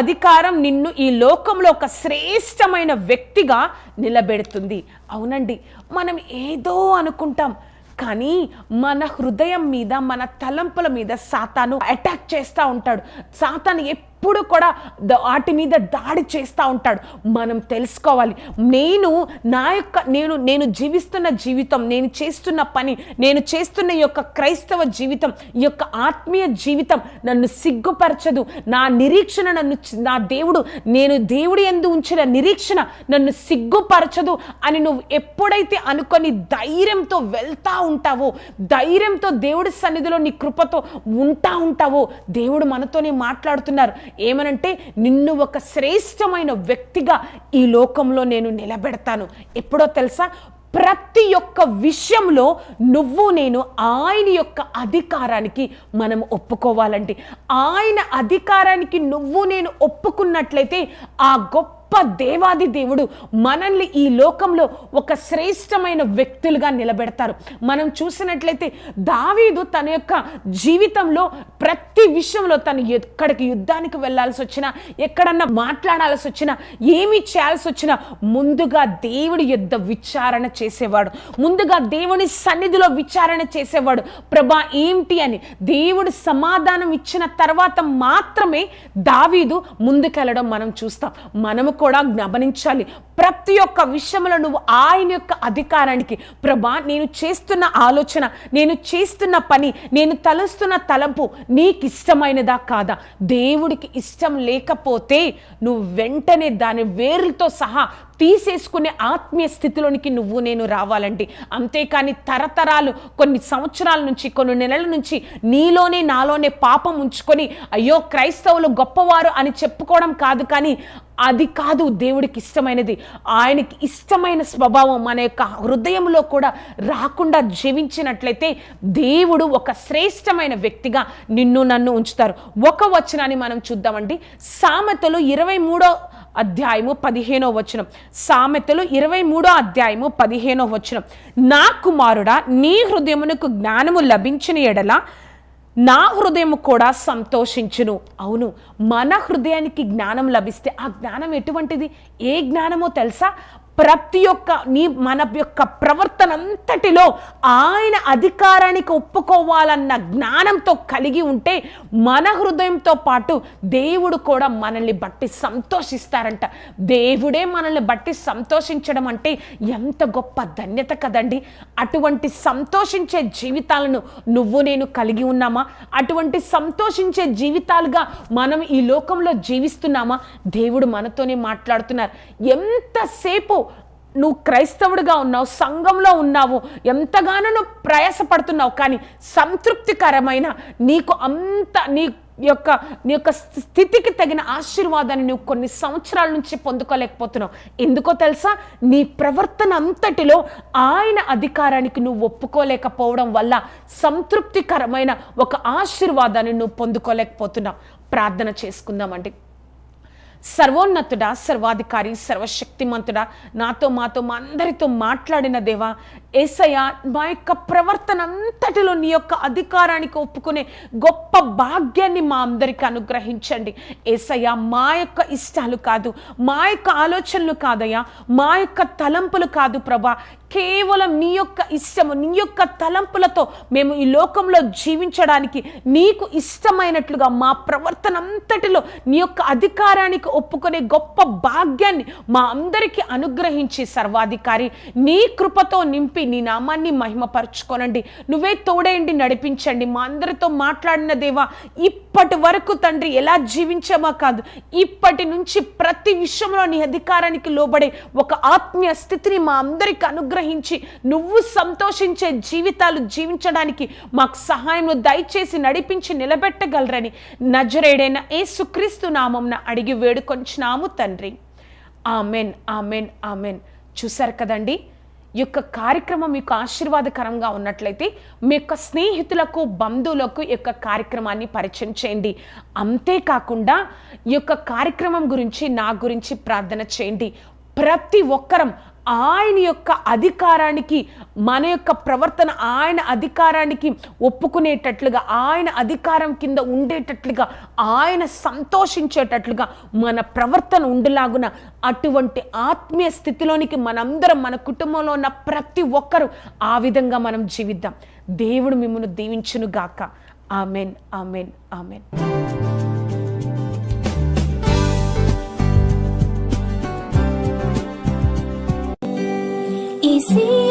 అధికారం నిన్ను ఈ లోకంలో ఒక శ్రేష్టమైన వ్యక్తిగా నిలబెడుతుంది. అవునండి మనం ఏదో అనుకుంటాం కానీ మన హృదయం మీద మన తలంపుల మీద సాతాను అటాక్ చేస్తూ ఉంటాడు. సాతాను ఎప్పుడు కూడా ద- వాటి మీద దాడి చేస్తూ ఉంటాడు. మనం తెలుసుకోవాలి. నేను నా యొక్క నేను నేను జీవిస్తున్న జీవితం నేను చేస్తున్న పని నేను చేస్తున్న ఈ యొక్క క్రైస్తవ జీవితం ఈ యొక్క ఆత్మీయ జీవితం నన్ను సిగ్గుపరచదు. నా నిరీక్షణ నన్ను నా దేవుడు నేను దేవుడి ఎందు ఉంచిన నిరీక్షణ నన్ను సిగ్గుపరచదు అని నువ్వు ఎప్పుడైతే అనుకొని ధైర్యంతో వెళ్తా ఉంటావో ధైర్యంతో దేవుడి సన్నిధిలో నీ కృపతో ఉంటా ఉంటావో దేవుడు మనతోనే మాట్లాడుతున్నారు. ఏమనంటే నిన్ను ఒక శ్రేష్టమైన వ్యక్తిగా ఈ లోకంలో నేను నిలబెడతాను. ఎప్పుడో తెలుసా? ప్రతి ఒక్క విషయంలో నువ్వు నేను ఆయన యొక్క అధికారానికి మనం ఒప్పుకోవాలండి ఆయన అధికారానికి నువ్వు నేను ఒప్పుకున్నట్లయితే ఆ గొప్ప దేవాది దేవుడు మనల్ని ఈ లోకంలో ఒక శ్రేష్టమైన వ్యక్తులుగా నిలబెడతారు. మనం చూసినట్లయితే దావీదు తన యొక్క జీవితంలో ప్రతి విషయంలో తను ఎక్కడికి యుద్ధానికి వెళ్ళాల్సి వచ్చినా ఎక్కడన్నా మాట్లాడాల్సి వచ్చినా ఏమి చేయాల్సి వచ్చినా ముందుగా దేవుడి యుద్ధ విచారణ చేసేవాడు. ముందుగా దేవుని సన్నిధిలో విచారణ చేసేవాడు. ప్రభా ఏంటి అని దేవుడు సమాధానం ఇచ్చిన తర్వాత మాత్రమే దావీదు ముందుకెళ్ళడం మనం చూస్తాం. మనము కూడా గమనించాలి. ప్రతి ఒక్క విషయంలో నువ్వు ఆయన యొక్క అధికారానికి ప్రభా నేను చేస్తున్న ఆలోచన నేను చేస్తున్న పని నేను తలుస్తున్న తలంపు నీకు ఇష్టమైనదా కాదా? దేవుడికి ఇష్టం లేకపోతే నువ్వు వెంటనే దాని వేర్లతో సహా తీసేసుకునే ఆత్మీయ స్థితిలోనికి నువ్వు నేను రావాలండి అంతేకాని తరతరాలు కొన్ని సంవత్సరాల నుంచి కొన్ని నెలల నుంచి నీలోనే నాలోనే పాపం ఉంచుకొని అయ్యో క్రైస్తవులు గొప్పవారు అని చెప్పుకోవడం కాదు కానీ అది కాదు దేవుడికి ఇష్టమైనది. ఆయనకి ఇష్టమైన స్వభావం మన యొక్క హృదయంలో కూడా రాకుండా జీవించినట్లయితే దేవుడు ఒక శ్రేష్టమైన వ్యక్తిగా నిన్ను నన్ను ఉంచుతారు. ఒక వచనాన్ని మనం చూద్దామండి. సామెతలు ఇరవై మూడో అధ్యాయము పదిహేనో వచనం. సామెతలు ఇరవై మూడో అధ్యాయము పదిహేనో వచనం. నా కుమారుడా నీ హృదయమునకు జ్ఞానము లభించిన ఎడల నా హృదయం కూడా సంతోషించును. అవును మన హృదయానికి జ్ఞానం లభిస్తే ఆ జ్ఞానం ఎటువంటిది? ఏ జ్ఞానమో తెలుసా? ప్రతి ఒక్క నీ మన యొక్క ప్రవర్తన అంతటిలో ఆయన అధికారానికి ఒప్పుకోవాలన్న జ్ఞానంతో కలిగి ఉంటే మన హృదయంతో పాటు దేవుడు కూడా మనల్ని బట్టి సంతోషిస్తారంట. దేవుడే మనల్ని బట్టి సంతోషించడం అంటే ఎంత గొప్ప ధన్యత కదండి. అటువంటి సంతోషించే జీవితాలను నువ్వు నేను కలిగి ఉన్నామా? అటువంటి సంతోషించే జీవితాలుగా మనం ఈ లోకంలో జీవిస్తున్నామా? దేవుడు మనతోనే మాట్లాడుతున్నారు. ఎంతసేపు నువ్వు క్రైస్తవుడిగా ఉన్నావు సంఘంలో ఉన్నావు ఎంతగానో నువ్వు ప్రయాసపడుతున్నావు కానీ సంతృప్తికరమైన నీకు అంత నీ యొక్క నీ యొక్క స్థితికి తగిన ఆశీర్వాదాన్ని నువ్వు కొన్ని సంవత్సరాల నుంచి పొందుకోలేకపోతున్నావు. ఎందుకో తెలుసా? నీ ప్రవర్తన అంతటిలో ఆయన అధికారానికి నువ్వు ఒప్పుకోలేకపోవడం వల్ల సంతృప్తికరమైన ఒక ఆశీర్వాదాన్ని నువ్వు పొందుకోలేకపోతున్నావు. ప్రార్థన చేసుకుందామండి. సర్వోన్నతుడా సర్వాధికారి సర్వశక్తిమంతుడా. నాతో మాతో మా అందరితో మాట్లాడిన దేవా ఏసయ్య మా యొక్క ప్రవర్తన అంతటిలో నీ యొక్క అధికారానికి ఒప్పుకునే గొప్ప భాగ్యాన్ని మా అందరికి అనుగ్రహించండి. ఏసయ్య మా యొక్క ఇష్టాలు కాదు మా యొక్క ఆలోచనలు కాదయ్యా మా యొక్క తలంపులు కాదు ప్రభా. కేవలం నీ యొక్క ఇష్టము నీ యొక్క తలంపులతో మేము ఈ లోకంలో జీవించడానికి నీకు ఇష్టమైనట్లుగా మా ప్రవర్తన అంతటిలో నీ యొక్క అధికారానికి ఒప్పుకునే గొప్ప భాగ్యాన్ని మా అందరికీ అనుగ్రహించి సర్వాధికారి. నీ కృపతో నింపి నీ నామాన్ని మహిమపరచుకోనండి. నువ్వే తోడేయండి నడిపించండి. మా అందరితో మాట్లాడిన దేవా ఇప్పటి వరకు తండ్రి ఎలా జీవించామా కాదు ఇప్పటి నుంచి ప్రతి విషయంలో నీ అధికారానికి లోబడే ఒక ఆత్మీయ స్థితిని మా అందరికి అనుగ్రహించి నువ్వు సంతోషించే జీవితాలు జీవించడానికి మాకు సహాయం దయచేసి నడిపించి నిలబెట్టగలరని నజరేడైన యేసుక్రీస్తు నామంన అడిగి వేడుకొంచున్నాము తండ్రి. Amen amen amen. చూశారు కదండి? ఈ యొక్క కార్యక్రమం మీకు ఆశీర్వాదకరంగా ఉన్నట్లయితే మీ యొక్క స్నేహితులకు బంధువులకు ఈ యొక్క కార్యక్రమాన్ని పరిచయం చేయండి. అంతేకాకుండా ఈ యొక్క కార్యక్రమం గురించి నా గురించి ప్రార్థన చేయండి. ప్రతి ఒక్కరం ఆయన యొక్క అధికారానికి మన యొక్క ప్రవర్తన ఆయన అధికారానికి ఒప్పుకునేటట్లుగా ఆయన అధికారం కింద ఉండేటట్లుగా ఆయన సంతోషించేటట్లుగా మన ప్రవర్తన ఉండేలాగున అటువంటి ఆత్మీయ స్థితిలోనికి మనందరం మన కుటుంబంలో ఉన్న ప్రతి ఒక్కరూ ఆ విధంగా మనం జీవిద్దాం. దేవుడు మిమ్మల్ని దీవించును గాక ఆమెన్ ఆమెన్ ఆమెన్. see